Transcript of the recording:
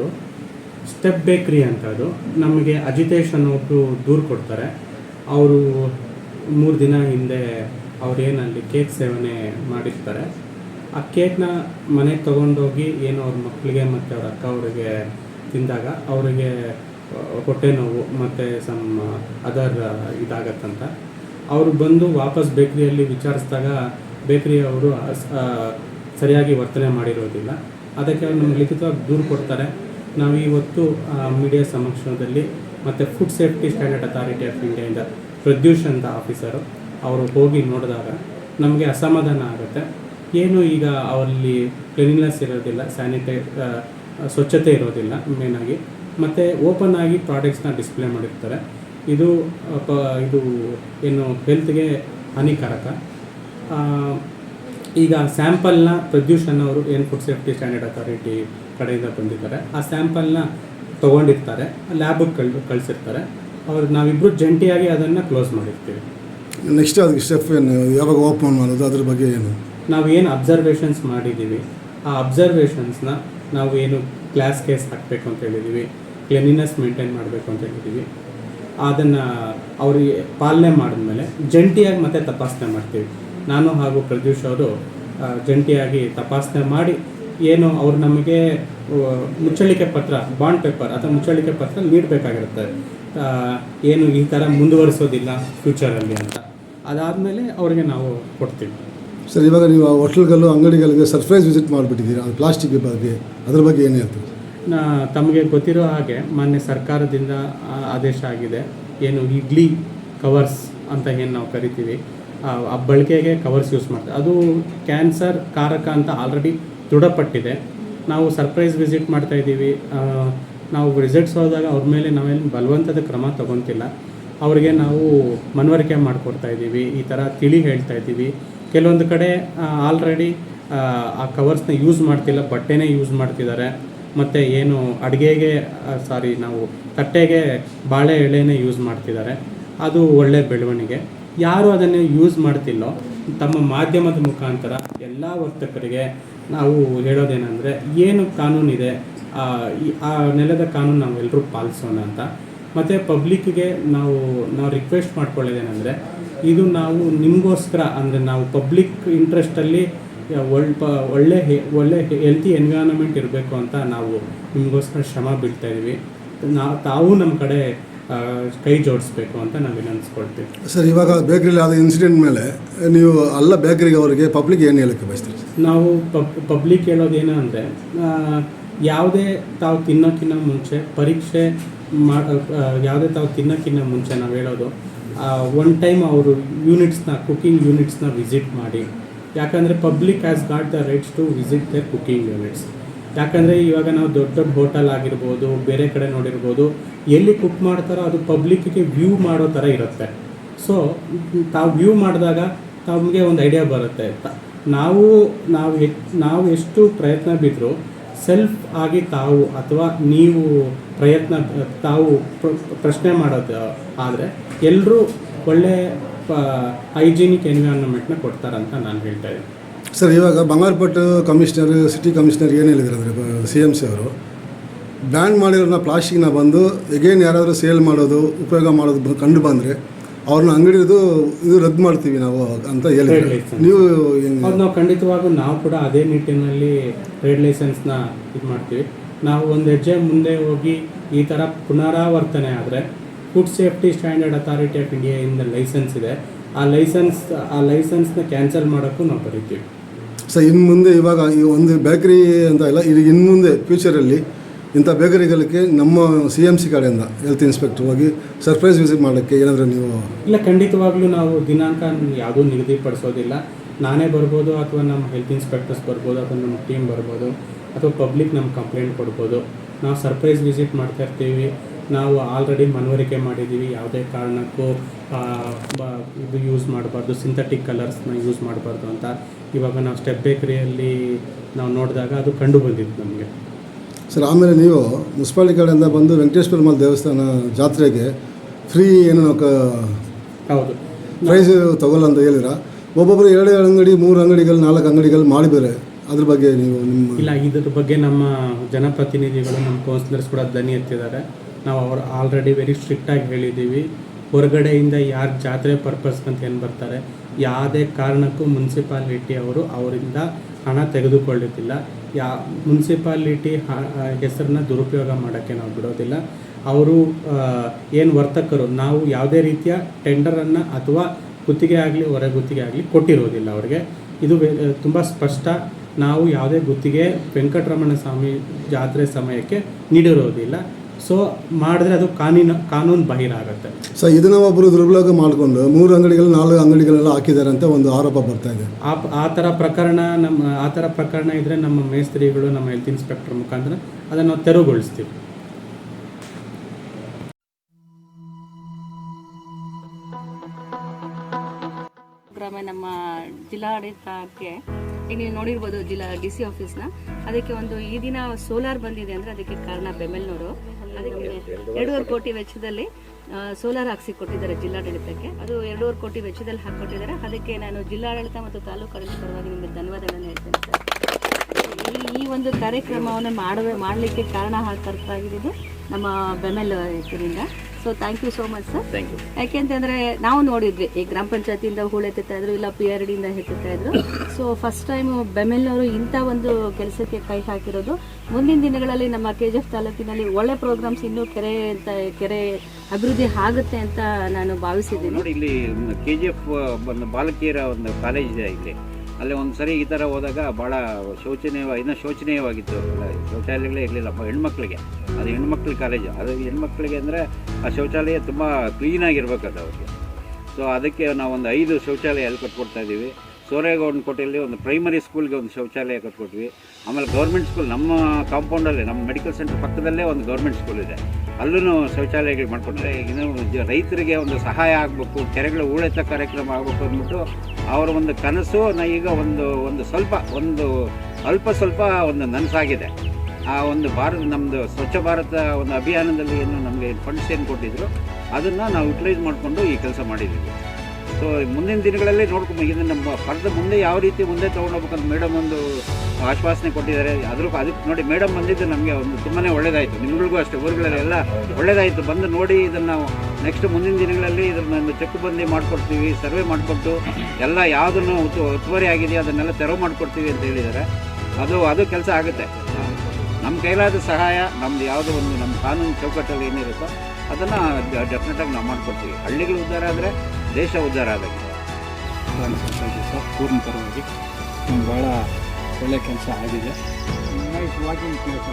ಅದು ಸ್ಟೆಪ್ ಬೇಕ್ರಿ ಅಂತ ಅದು. ನಮಗೆ ಅಜಿತೇಶ್ ಅನ್ನೋರು ದೂರು ಕೊಡ್ತಾರೆ. ಅವರು ಮೂರು ದಿನ ಹಿಂದೆ ಅವರೇನಲ್ಲಿ ಕೇಕ್ ಸೇವನೆ ಮಾಡಿರ್ತಾರೆ. ಆ ಕೇಕ್ನ ಮನೆಗೆ ತೊಗೊಂಡೋಗಿ ಏನು ಅವ್ರ ಮಕ್ಕಳಿಗೆ ಮತ್ತು ಅವ್ರ ಅಕ್ಕ ಅವರಿಗೆ ತಿಂದಾಗ ಅವರಿಗೆ ಹೊಟ್ಟೆ ನೋವು ಮತ್ತು ಸಮ್ ಅದರ್ ಇದಾಗತ್ತಂತ. ಅವರು ಬಂದು ವಾಪಸ್ ಬೇಕ್ರಿಯಲ್ಲಿ ವಿಚಾರಿಸಿದಾಗ ಬೇಕ್ರಿ ಅವರು ಸರಿಯಾಗಿ ವರ್ತನೆ ಮಾಡಿರೋದಿಲ್ಲ. ಅದಕ್ಕೆ ಅವ್ರು ನಮ್ಗೆ ಲಿಖಿತವಾಗಿ ದೂರು ಕೊಡ್ತಾರೆ. ನಾವು ಇವತ್ತು ಮೀಡಿಯಾ ಸಮಕ್ಷಮದಲ್ಲಿ ಮತ್ತು food safety standard authority of ಇಂಡಿಯಾಯಿಂದ Pradyush ಅಂತ ಆಫೀಸರು ಅವರು ಹೋಗಿ ನೋಡಿದಾಗ ನಮಗೆ ಅಸಮಾಧಾನ ಆಗುತ್ತೆ. ಏನು ಈಗ ಅವರಲ್ಲಿ ಕ್ಲೀನ್ನೆಸ್ ಇರೋದಿಲ್ಲ ಸ್ಯಾನಿಟೈ ಸ್ವಚ್ಛತೆ ಇರೋದಿಲ್ಲ ಮೇನಾಗಿ ಮತ್ತು ಓಪನ್ ಆಗಿ ಪ್ರಾಡಕ್ಟ್ಸ್ನ ಡಿಸ್ಪ್ಲೇ ಮಾಡಿರ್ತಾರೆ. ಇದು ಇದು ಏನು ಹೆಲ್ತ್ಗೆ ಹಾನಿಕಾರಕ. ಈಗ ಸ್ಯಾಂಪಲ್ನ ಪ್ರದ್ಯೂಷನ್ ಅವರು ಏನು ಫುಡ್ ಸೇಫ್ಟಿ ಸ್ಟ್ಯಾಂಡರ್ಡ್ ಅಥಾರಿಟಿ ಕಡೆಯಿಂದ ಬಂದಿದ್ದಾರೆ ಆ ಸ್ಯಾಂಪಲ್ನ ತೊಗೊಂಡಿರ್ತಾರೆ. ಲ್ಯಾಬಿಗೆ ಕಳ್ ಕಳಿಸಿರ್ತಾರೆ. ಅವ್ರು ನಾವಿಬ್ಬರು ಜಂಟಿಯಾಗಿ ಅದನ್ನು ಕ್ಲೋಸ್ ಮಾಡಿರ್ತೀವಿ. ನೆಕ್ಸ್ಟ್ ಅದಕ್ಕೆ ಸ್ಟೆಪ್ ಏನು? ಯಾವಾಗ ಓಪನ್ ಮಾಡೋದು? ಅದ್ರ ಬಗ್ಗೆ ಏನು? ನಾವು ಏನು ಅಬ್ಸರ್ವೇಷನ್ಸ್ ಮಾಡಿದ್ದೀವಿ ಆ ಅಬ್ಸರ್ವೇಷನ್ಸ್ನ ನಾವು ಏನು ಕ್ಲಾಸ್ ಕೇಸ್ ಹಾಕಬೇಕು ಅಂತ ಹೇಳಿದ್ದೀವಿ ಕ್ಲೀನಿನೆಸ್ ಮೇಂಟೈನ್ ಮಾಡಬೇಕು ಅಂತ ಹೇಳಿದ್ದೀವಿ ಅದನ್ನು ಅವರಿಗೆ ಪಾಲನೆ ಮಾಡಿದ್ಮೇಲೆ ಜಂಟಿಯಾಗಿ ಮತ್ತೆ ತಪಾಸಣೆ ಮಾಡ್ತೀವಿ. ನಾನು ಹಾಗೂ ಪ್ರದ್ಯೂಷ್ ಅವರು ಜಂಟಿಯಾಗಿ ತಪಾಸಣೆ ಮಾಡಿ ಏನು ಅವರು ನಮಗೆ ಮುಚ್ಚಳಿಕೆ ಪತ್ರ ಬಾಂಡ್ ಪೇಪರ್ ಅಥವಾ ಮುಚ್ಚಳಿಕೆ ಪತ್ರ ನೀಡಬೇಕಾಗಿರುತ್ತೆ. ಏನು ಈ ಥರ ಮುಂದುವರಿಸೋದಿಲ್ಲ ಫ್ಯೂಚರಲ್ಲಿ ಅಂತ. ಅದಾದಮೇಲೆ ಅವರಿಗೆ ನಾವು ಕೊಡ್ತೀವಿ. ಸರ್ ಇವಾಗ ನೀವು ಹೋಟ್ಲ್ಗಳು ಅಂಗಡಿಗಳಿಗೆ ಸರ್ಪ್ರೈಸ್ ವಿಸಿಟ್ ಮಾಡಿಬಿಟ್ಟಿದ್ದೀರಾ? ಅದು ಪ್ಲಾಸ್ಟಿಕ್ ಬಗ್ಗೆ ಅದ್ರ ಬಗ್ಗೆ ಏನು ಹೇಳ್ತೀವಿ ತಮಗೆ ಗೊತ್ತಿರೋ ಹಾಗೆ ಮೊನ್ನೆ ಸರ್ಕಾರದಿಂದ ಆದೇಶ ಆಗಿದೆ. ಏನು ಇಡ್ಲಿ ಕವರ್ಸ್ ಅಂತ ಏನು ನಾವು ಕರಿತೀವಿ ಆ ಆ ಬಳಕೆಗೆ ಕವರ್ಸ್ ಯೂಸ್ ಮಾಡ್ತಾರೆ ಅದು ಕ್ಯಾನ್ಸರ್ ಕಾರಕ ಅಂತ ಆಲ್ರೆಡಿ ದೃಢಪಟ್ಟಿದೆ. ನಾವು ಸರ್ಪ್ರೈಸ್ ವಿಸಿಟ್ ಮಾಡ್ತಾ ಇದ್ದೀವಿ. ನಾವು ರಿಸಲ್ಟ್ಸ್ ಹೋದಾಗ ಅವ್ರ ಮೇಲೆ ನಾವೇನು ಬಲವಂತದ ಕ್ರಮ ತಗೊತಿಲ್ಲ. ಅವ್ರಿಗೆ ನಾವು ಮನವರಿಕೆ ಮಾಡಿಕೊಡ್ತಾ ಇದ್ದೀವಿ. ಈ ಥರ ತಿಳಿ ಹೇಳ್ತಾ ಇದ್ದೀವಿ. ಕೆಲವೊಂದು ಕಡೆ ಆಲ್ರೆಡಿ ಆ ಕವರ್ಸ್ನ ಯೂಸ್ ಮಾಡ್ತಿಲ್ಲ. ಬಟ್ಟೆನೇ ಯೂಸ್ ಮಾಡ್ತಿದ್ದಾರೆ. ಮತ್ತು ಏನು ಅಡುಗೆಗೆ ಸಾರಿ ನಾವು ತಟ್ಟೆಗೆ ಬಾಳೆ ಎಳೆನೇ ಯೂಸ್ ಮಾಡ್ತಿದ್ದಾರೆ. ಅದು ಒಳ್ಳೆಯ ಬೆಳವಣಿಗೆ. ಯಾರು ಅದನ್ನು ಯೂಸ್ ಮಾಡ್ತಿಲ್ಲೋ, ತಮ್ಮ ಮಾಧ್ಯಮದ ಮುಖಾಂತರ ಎಲ್ಲ ವರ್ತಕರಿಗೆ ನಾವು ಹೇಳೋದೇನೆಂದರೆ ಏನು ಕಾನೂನಿದೆ ಆ, ನೆಲದ ಕಾನೂನು ನಾವು ಎಲ್ಲರೂ ಪಾಲಿಸೋಣ ಅಂತ. ಮತ್ತು ಪಬ್ಲಿಕ್ಗೆ ನಾವು ನಾವು ರಿಕ್ವೆಸ್ಟ್ ಮಾಡ್ಕೊಳ್ಳೋದೇನೆಂದರೆ ಇದು ನಾವು ನಿಮಗೋಸ್ಕರ ಅಂದರೆ ನಾವು ಪಬ್ಲಿಕ್ ಇಂಟ್ರೆಸ್ಟಲ್ಲಿ ಒಳ್ ಪ ಒಳ್ಳೆ ಒಳ್ಳೆ ಹೆಲ್ತಿ ಎನ್ವಿರಾನ್ಮೆಂಟ್ ಇರಬೇಕು ಅಂತ ನಾವು ನಿಮಗೋಸ್ಕರ ಶ್ರಮ ಬೀಳ್ತಾ ಇದ್ದೀವಿ ನಾವು ತಾವು ನಮ್ಮ ಕಡೆ ಕೈ ಜೋಡಿಸ್ಬೇಕು ಅಂತ ನಾವು ವಿನಂತಿಸ್ಕೊಳ್ತೀವಿ. ಸರ್ ಇವಾಗ ಬೇಕ್ರಿಲಿ ಆದ ಇನ್ಸಿಡೆಂಟ್ ಮೇಲೆ ನೀವು ಅಲ್ಲ ಬೇಕರಿಗೆ ಅವರಿಗೆ ಪಬ್ಲಿಕ್ ಏನು ಹೇಳಕ್ಕೆ ಬಯಸ್ತೀರಿ? ನಾವು ಪಬ್ ಪಬ್ಲಿಕ್ ಹೇಳೋದೇನು ಅಂದರೆ ಯಾವುದೇ ತಾವು ತಿನ್ನೋಕ್ಕಿಂತ ಮುಂಚೆ ಪರೀಕ್ಷೆ ಮಾ ಯಾವುದೇ ತಾವು ತಿನ್ನೋಕ್ಕಿಂತ ಮುಂಚೆ ನಾವು ಹೇಳೋದು ಒನ್ ಟೈಮ್ ಅವರು ಯೂನಿಟ್ಸ್ನ ಕುಕ್ಕಿಂಗ್ ಯೂನಿಟ್ಸ್ನ ವಿಸಿಟ್ ಮಾಡಿ. ಯಾಕಂದರೆ public has got the rights to visit the cooking units ಯಾಕಂದರೆ ಇವಾಗ ನಾವು ದೊಡ್ಡ ದೊಡ್ಡ ಹೋಟೆಲ್ ಆಗಿರ್ಬೋದು, ಬೇರೆ ಕಡೆ ನೋಡಿರ್ಬೋದು, ಎಲ್ಲಿ ಕುಕ್ ಮಾಡ್ತಾರೋ ಅದು ಪಬ್ಲಿಕ್ಕಿಗೆ ವ್ಯೂ ಮಾಡೋ ಥರ ಇರುತ್ತೆ. ಸೊ ತಾವು ವ್ಯೂ ಮಾಡಿದಾಗ ತಮಗೆ ಒಂದು ಐಡಿಯಾ ಬರುತ್ತೆ. ಅಂತ ನಾವು ನಾವು ನಾವು ಎಷ್ಟು ಪ್ರಯತ್ನ ಬಿದ್ದರೂ ಸೆಲ್ಫ್ ಆಗಿ ತಾವು ಅಥವಾ ನೀವು ಪ್ರಯತ್ನ, ತಾವು ಪ್ರಶ್ನೆ ಮಾಡೋದು, ಆದರೆ ಎಲ್ಲರೂ ಒಳ್ಳೆ ಹೈಜೀನಿಕ್ ಎನ್ವಿರಾನ್ಮೆಂಟ್ನ ಕೊಡ್ತಾರಂತ ನಾನು ಹೇಳ್ತಾ ಇದ್ದೀನಿ ಸರ್ ಇವಾಗ ಬಂಗಾರಪಟ್ಟು ಕಮಿಷನರ್ ಸಿಟಿ ಕಮಿಷನರ್ ಏನು ಹೇಳಿದ್ರು ಅಂದರೆ ಸಿ ಎಂ ಸಿ ಅವರು? ಬ್ಯಾನ್ ಮಾಡಿರೋನ ಪ್ಲಾಸ್ಟಿಕ್ನ ಬಂದು ಎಗೇನ್ ಯಾರಾದರೂ ಸೇಲ್ ಮಾಡೋದು ಉಪಯೋಗ ಮಾಡೋದು ಕಂಡು ಬಂದರೆ ಅವ್ರನ್ನ ಅಂಗಡಿದು ಇದು ರದ್ದು ಮಾಡ್ತೀವಿ ನಾವು ಅಂತ ಹೇಳಿದ್ರು. ನೀವು ನಾವು ಖಂಡಿತವಾಗೂ ನಾವು ಕೂಡ ಅದೇ ನಿಟ್ಟಿನಲ್ಲಿ ಟ್ರೇಡ್ ಲೈಸೆನ್ಸ್ನ ಇದು ಮಾಡ್ತೀವಿ. ನಾವು ಒಂದು ಹೆಜ್ಜೆ ಮುಂದೆ ಹೋಗಿ ಈ ಥರ ಪುನರಾವರ್ತನೆ ಆದರೆ food safety standard authority of India ಇಂದ ಲೈಸೆನ್ಸ್ ಇದೆ. ಆ ಲೈಸೆನ್ಸ್ ಆ ಲೈಸೆನ್ಸ್ನ ಕ್ಯಾನ್ಸಲ್ ಮಾಡೋಕ್ಕೂ ನಾವು ಬರೀತೀವಿ. ಸರ್ ಇನ್ನು ಮುಂದೆ ಇವಾಗ ಈ ಒಂದು ಬೇಕರಿ ಅಂತ ಇಲ್ಲ ಇದು ಇನ್ನು ಮುಂದೆ ಫ್ಯೂಚರಲ್ಲಿ ಇಂಥ ಬೇಕರಿಗಳಿಗೆ ನಮ್ಮ ಸಿ ಎಂ ಸಿ ಕಡೆಯಿಂದ ಹೆಲ್ತ್ ಇನ್ಸ್ಪೆಕ್ಟರ್ ಹೋಗಿ ಸರ್ಪ್ರೈಸ್ ವಿಸಿಟ್ ಮಾಡೋಕ್ಕೆ ಏನಾದರೂ ನೀವು ಇಲ್ಲ, ಖಂಡಿತವಾಗ್ಲೂ ನಾವು ದಿನಾಂಕ ಯಾವುದೂ ನಿಗದಿಪಡಿಸೋದಿಲ್ಲ. ನಾನೇ ಬರ್ಬೋದು ಅಥವಾ ನಮ್ಮ ಹೆಲ್ತ್ ಇನ್ಸ್ಪೆಕ್ಟರ್ಸ್ ಬರ್ಬೋದು ಅಥವಾ ನಮ್ಮ ಟೀಮ್ ಬರ್ಬೋದು ಅಥವಾ ಪಬ್ಲಿಕ್ ನಮ್ಮ ಕಂಪ್ಲೇಂಟ್ ಕೊಡ್ಬೋದು. ನಾವು ಸರ್ಪ್ರೈಸ್ ವಿಸಿಟ್ ಮಾಡ್ತಾ ಇರ್ತೀವಿ. ನಾವು ಆಲ್ರೆಡಿ ಮನವರಿಕೆ ಮಾಡಿದ್ದೀವಿ. ಯಾವುದೇ ಕಾರಣಕ್ಕೂ ಇದು ಯೂಸ್ ಮಾಡಬಾರ್ದು. ಸಿಂಥೆಟಿಕ್ ಕಲರ್ಸ್ನ ಯೂಸ್ ಮಾಡಬಾರ್ದು ಅಂತ. ಇವಾಗ ನಾವು ಸ್ಟೆಪ್ ಬೇಕರಿಯಲ್ಲಿ ನಾವು ನೋಡಿದಾಗ ಅದು ಕಂಡು ಬಂದಿತ್ತು ನಮಗೆ. ಸರ್ ಆಮೇಲೆ ನೀವು ಮುನ್ಸಿಪಾಲಿಟಿ ಕಡೆಯಿಂದ ಬಂದು ವೆಂಕಟೇಶ್ವರ ಮಲ್ ದೇವಸ್ಥಾನ ಜಾತ್ರೆಗೆ ಫ್ರೀ ಏನು ನಾವು ಹೌದು. ಪ್ರೈಸ್ ತಗೊಲ್ಲ ಅಂತ ಹೇಳಿರ ಒಬ್ಬೊಬ್ಬರು ಎರಡು ಎರಡು ಅಂಗಡಿ ಮೂರು ಅಂಗಡಿಗಳು ನಾಲ್ಕು ಅಂಗಡಿಗಳು ಮಾಡಿದ್ದಾರೆ. ಅದ್ರ ಬಗ್ಗೆ ನೀವು ನಿಮ್ಮ ಇಲ್ಲ ಇದ್ರ ಬಗ್ಗೆ ನಮ್ಮ ಜನಪ್ರತಿನಿಧಿಗಳು ನಮ್ಮ ಕೌನ್ಸಿಲರ್ಸ್ ಕೂಡ ಧ್ವನಿ ಎತ್ತಿದ್ದಾರೆ. ನಾವು ಅವ್ರು ಆಲ್ರೆಡಿ ವೆರಿ ಸ್ಟ್ರಿಕ್ಟಾಗಿ ಹೇಳಿದ್ದೀವಿ. ಹೊರಗಡೆಯಿಂದ ಯಾರು ಜಾತ್ರೆ ಪರ್ಪಸ್ಗಂತ ಏನು ಬರ್ತಾರೆ? ಯಾವುದೇ ಕಾರಣಕ್ಕೂ ಮುನ್ಸಿಪಾಲಿಟಿ ಅವರು ಅವರಿಂದ ಹಣ ತೆಗೆದುಕೊಳ್ಳುತ್ತಿಲ್ಲ. ಯಾ, ಮುನ್ಸಿಪಾಲಿಟಿ ಹೆಸರನ್ನ ದುರುಪಯೋಗ ಮಾಡೋಕ್ಕೆ ನಾವು ಬಿಡೋದಿಲ್ಲ. ಅವರು ಏನು ವರ್ತಕರು, ನಾವು ಯಾವುದೇ ರೀತಿಯ ಟೆಂಡರನ್ನು ಅಥವಾ ಗುತ್ತಿಗೆ ಆಗಲಿ, ಹೊರ ಗುತ್ತಿಗೆ ಆಗಲಿ ಕೊಟ್ಟಿರೋದಿಲ್ಲ ಅವ್ರಿಗೆ. ಇದು ತುಂಬ ಸ್ಪಷ್ಟ. ನಾವು ಯಾವುದೇ ಗುತ್ತಿಗೆ ವೆಂಕಟರಮಣ ಸ್ವಾಮಿ ಜಾತ್ರೆ ಸಮಯಕ್ಕೆ ನೀಡಿರೋದಿಲ್ಲ. ಸೊ ಮಾಡಿದ್ರೆ ಅದು ಕಾನೂನು ಕಾನೂನು ಬಾಹಿರ ಆಗುತ್ತೆ. ಸೊ ಇದನ್ನ ಒಬ್ಬರು ದುರ್ಬಳಕೆ ಮಾಡಿಕೊಂಡು ಮೂರು ಅಂಗಡಿಗಳು ನಾಲ್ಕು ಅಂಗಡಿಗಳೆಲ್ಲ ಹಾಕಿದ್ದಾರೆ ಅಂತ ಒಂದು ಆರೋಪ ಬರ್ತಾ ಇದೆ. ಆ ಆ ಥರ ಪ್ರಕರಣ ನಮ್ಮ ಆ ಥರ ಪ್ರಕರಣ ಇದ್ದರೆ ನಮ್ಮ ಮೇಸ್ತ್ರಿಗಳು ನಮ್ಮ ಹೆಲ್ತ್ ಇನ್ಸ್ಪೆಕ್ಟರ್ ಮುಖಾಂತರ ಅದನ್ನು ನಾವು ತೆರವುಗೊಳಿಸ್ತೀವಿ ನಮ್ಮ ಜಿಲ್ಲಾಡಳಿತಕ್ಕೆ ಈಗ ನೀವು ನೋಡಿರ್ಬೋದು ಜಿಲ್ಲಾ ಡಿ ಸಿ ಆಫೀಸ್ನ ಅದಕ್ಕೆ ಒಂದು ಈ ದಿನ ಸೋಲಾರ್ ಬಂದಿದೆ ಅಂದರೆ ಅದಕ್ಕೆ ಕಾರಣ ಬೆಮೆಲ್ನವರು ಅದಕ್ಕೆ ಎರಡೂವರೆ ಕೋಟಿ ವೆಚ್ಚದಲ್ಲಿ ಸೋಲಾರ್ ಹಾಕ್ಸಿ ಕೊಟ್ಟಿದ್ದಾರೆ ಜಿಲ್ಲಾಡಳಿತಕ್ಕೆ. ಅದು ಎರಡೂವರೆ ಕೋಟಿ ವೆಚ್ಚದಲ್ಲಿ ಹಾಕೊಟ್ಟಿದ್ದಾರೆ ಅದಕ್ಕೆ ನಾನು ಜಿಲ್ಲಾಡಳಿತ ಮತ್ತು ತಾಲೂಕು ಆಡಳಿತ ಪರವಾಗಿ ನಿಮಗೆ ಧನ್ಯವಾದಗಳನ್ನು ಹೇಳ್ತೇನೆ ಸರ್. ಈ ಒಂದು ಕಾರ್ಯಕ್ರಮವನ್ನು ಮಾಡುವ ಮಾಡಲಿಕ್ಕೆ ಕಾರಣ ಆಗಿದ್ದು ನಮ್ಮ ಬೆಮೆಲ್ ಇದರಿಂದ so thank you so much sir thank you ಯಾಕೆಂತಂದ್ರೆ ನಾವು ನೋಡಿದ್ವಿ ಈ ಗ್ರಾಮ ಪಂಚಾಯತಿಯಿಂದ ಹೂಳು ಎತ್ತುತ್ತಾ ಇದ್ರು ಇಲ್ಲ ಪಿ ಆರ್ ಡಿಯಿಂದ ಎತ್ತುತ್ತಾ ಇದ್ರು. ಸೊ ಫಸ್ಟ್ ಟೈಮ್ ಬೆಮೆಲ್ನವರು ಇಂಥ ಒಂದು ಕೆಲಸಕ್ಕೆ ಕೈ ಹಾಕಿರೋದು. ಮುಂದಿನ ದಿನಗಳಲ್ಲಿ ನಮ್ಮ ಕೆ ಜಿ ಎಫ್ ತಾಲೂಕಿನಲ್ಲಿ ಒಳ್ಳೆ ಪ್ರೋಗ್ರಾಮ್ಸ್ ಇನ್ನೂ ಕೆರೆ ಅಂತ ಕೆರೆ ಅಭಿವೃದ್ಧಿ ಆಗುತ್ತೆ ಅಂತ ನಾನು ಭಾವಿಸಿದ್ದೀನಿ. ನೋಡಿ ಇಲ್ಲಿ ಕೆ ಜಿ ಎಫ್ ಬಾಲಕಿಯರ ಒಂದು ಕಾಲೇಜ್ ಇದೆ ಇಲ್ಲಿ. ಅಲ್ಲಿ ಒಂದು ಸರಿ ಈ ಥರ ಹೋದಾಗ ಭಾಳ ಶೌಚನೀಯವಾಗಿ ಇನ್ನೂ ಶೋಚನೀಯವಾಗಿತ್ತು. ಶೌಚಾಲಯಗಳೇ ಇರಲಿಲ್ಲ. ಹೆಣ್ಮಕ್ಳಿಗೆ. ಅದು ಹೆಣ್ಮಕ್ಳ ಕಾಲೇಜು ಅದು ಹೆಣ್ಮಕ್ಳಿಗೆ ಅಂದರೆ ಆ ಶೌಚಾಲಯ ತುಂಬ ಕ್ಲೀನಾಗಿರ್ಬೇಕು ಅದು ಅವ್ರಿಗೆ. ಸೊ ಅದಕ್ಕೆ ನಾವು ಒಂದು ಐದು ಶೌಚಾಲಯ ಅಲ್ಲಿ ಕಟ್ಕೊಡ್ತಾ ಇದ್ದೀವಿ. ಕೋಟೆಯಲ್ಲಿ ಒಂದು ಪ್ರೈಮರಿ ಸ್ಕೂಲ್ಗೆ ಒಂದು ಶೌಚಾಲಯ ಕಟ್ಕೊಟ್ವಿ. ಆಮೇಲೆ ಗೌರ್ಮೆಂಟ್ ಸ್ಕೂಲ್ ನಮ್ಮ ಕಾಂಪೌಂಡಲ್ಲೇ ನಮ್ಮ ಮೆಡಿಕಲ್ ಸೆಂಟರ್ ಪಕ್ಕದಲ್ಲೇ ಒಂದು ಗೌರ್ಮೆಂಟ್ ಸ್ಕೂಲ್ ಇದೆ. ಅಲ್ಲೂ ಶೌಚಾಲಯಗಳು ಮಾಡಿಕೊಂಡ್ರೆ ಇನ್ನು ರೈತರಿಗೆ ಒಂದು ಸಹಾಯ ಆಗಬೇಕು, ಕೆರೆಗಳ ಉಳಿತ ಕಾರ್ಯಕ್ರಮ ಆಗಬೇಕು ಅಂದ್ಬಿಟ್ಟು ಅವರ ಒಂದು ಕನಸು ಈಗ ಒಂದು ಒಂದು ಸ್ವಲ್ಪ, ಒಂದು ಅಲ್ಪ ಸ್ವಲ್ಪ ಒಂದು ನನಸಾಗಿದೆ. ಆ ಒಂದು ಭಾರತ ನಮ್ಮದು ಸ್ವಚ್ಛ ಭಾರತ ಒಂದು ಅಭಿಯಾನದಲ್ಲಿ ಏನು ನಮಗೆ ಫಂಡ್ಸ್ ಏನು ಕೊಟ್ಟಿದ್ರು, ಅದನ್ನು ನಾವು ಯುಟಿಲೈಸ್ ಮಾಡಿಕೊಂಡು ಈ ಕೆಲಸ ಮಾಡಿದ್ದೀವಿ. ಸೊ, ಮುಂದಿನ ದಿನಗಳಲ್ಲಿ ನೋಡ್ಕೊಂಡು ಇದನ್ನು ನಮ್ಮ ಪರದ ಮುಂದೆ ಯಾವ ರೀತಿ ಮುಂದೆ ತೊಗೊಂಡೋಗ್ಬೇಕಂತ ಮೇಡಮ್ ಒಂದು ಆಶ್ವಾಸನೆ ಕೊಟ್ಟಿದ್ದಾರೆ. ಅದ್ರ ಅದಕ್ಕೆ ನೋಡಿ, ಮೇಡಮ್ ಬಂದಿದ್ದು ನಮಗೆ ಒಂದು ತುಂಬಾ ಒಳ್ಳೇದಾಯಿತು. ನಿಮ್ಗಳಿಗೂ ಅಷ್ಟೇ ಊರುಗಳಲ್ಲೆಲ್ಲ ಒಳ್ಳೇದಾಯಿತು. ಬಂದು ನೋಡಿ ಇದನ್ನು ನಾವು ನೆಕ್ಸ್ಟ್ ಮುಂದಿನ ದಿನಗಳಲ್ಲಿ ಇದನ್ನ ಒಂದು ಚೆಕ್ಬಂದಿ ಮಾಡಿಕೊಡ್ತೀವಿ, ಸರ್ವೆ ಮಾಡಿಕೊಟ್ಟು ಎಲ್ಲ ಯಾವುದನ್ನು ಒತ್ತುವರಿ ಆಗಿದೆಯೋ ಅದನ್ನೆಲ್ಲ ತೆರವು ಮಾಡಿಕೊಡ್ತೀವಿ ಅಂತ ಹೇಳಿದ್ದಾರೆ. ಅದು ಅದು ಕೆಲಸ ಆಗುತ್ತೆ. ನಮ್ಮ ಕೈಲಾದ ಸಹಾಯ, ನಮ್ದು ಯಾವುದೋ ಒಂದು ನಮ್ಮ ಕಾನೂನು ಚೌಕಟ್ಟಲ್ಲಿ ಏನಿರುತ್ತೋ ಅದನ್ನು ಡೆಫಿನೆಟಾಗಿ ನಾವು ಮಾಡಿಕೊಡ್ತೀವಿ. ಹಳ್ಳಿಗಳು ಉದ್ಧಾರ ಆದರೆ ದೇಶ ಉದ್ಧಾರ ಆದಂಗೆ ಸರ್ ಪೂರ್ಣ ಪರವಾಗಿ ಭಾಳ ಒಳ್ಳೆ ಕೆಲಸ ಆಗಿದೆ. ನೈಟ್ ವಾಕಿಂಗ್ ಕೆಲಸ